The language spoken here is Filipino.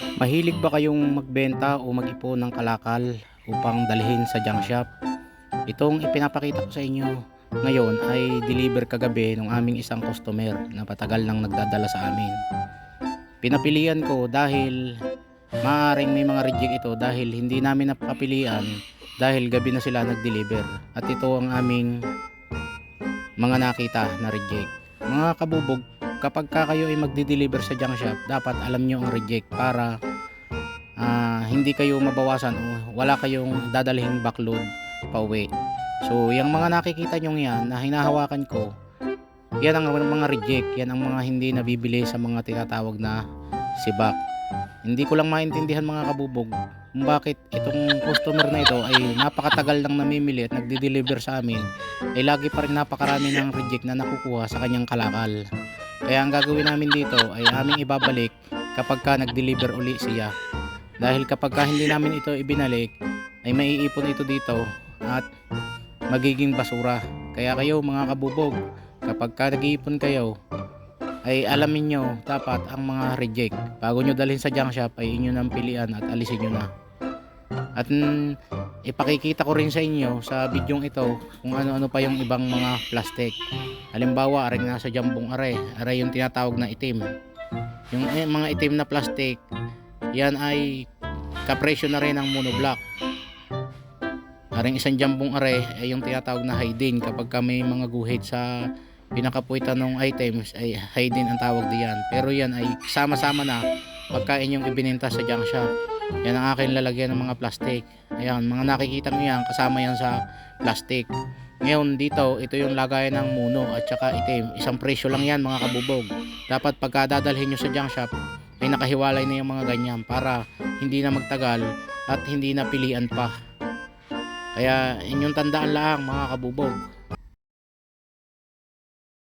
Mahilig ba kayong magbenta o mag-ipon ng kalakal upang dalhin sa junk shop? Itong ipinapakita ko sa inyo ngayon ay deliver kagabi ng aming isang customer na patagal nang nagdadala sa amin. Pinapilian ko dahil maaaring may mga reject ito dahil hindi namin napapilian dahil gabi na sila nag-deliver at ito ang aming mga nakita na reject. Mga kabubog, kapag ka kayo ay magdi-deliver sa junk shop, dapat alam nyo ang reject para ah, hindi kayo mabawasan o wala kayong dadalhin backload pa uwi. So, yung mga nakikita nyo yan na hinahawakan ko, yan ang mga reject, yan ang mga hindi nabibili sa mga tinatawag na sibak. Hindi ko lang maintindihan mga kabubog kung bakit itong customer na ito ay napakatagal lang namimili at nagdi-deliver sa amin ay lagi pa rin napakarami ng reject na nakukuha sa kanyang kalakal. Kaya ang gagawin namin dito ay aming ibabalik kapag ka nag-deliver uli siya. Dahil kapag ka hindi namin ito ibinalik ay maiipon ito dito at magiging basura. Kaya kayo mga kabubog, kapag ka nag-iipon kayo ay alamin nyo dapat ang mga reject. Bago nyo dalhin sa junk shop ay inyo nang pilian at alisin nyo na. At mm, ipakikita ko rin sa inyo sa bidyong ito kung ano-ano pa yung ibang mga plastic. Halimbawa, aring nasa jambong are, are yung tinatawag na itim. Yung eh, mga itim na plastic, yan ay kapresyo na rin ng monoblock. Aring isang jambong are ay yung tinatawag na hydin kapag ka may mga guhit sa pinakapuitan ng items ay hydin ang tawag diyan. Pero yan ay sama-sama na pagkain yung ibinenta sa junk shop. Yan ang akin lalagyan ng mga plastic. Ayan, mga nakikita nyo yan, kasama yan sa plastic. Ngayon dito, ito yung lagayan ng muno at saka itim. Isang presyo lang yan mga kabubog. Dapat pagka dadalhin nyo sa junk shop, ay nakahiwalay na yung mga ganyan para hindi na magtagal at hindi na pilian pa. Kaya inyong tandaan lang mga kabubog.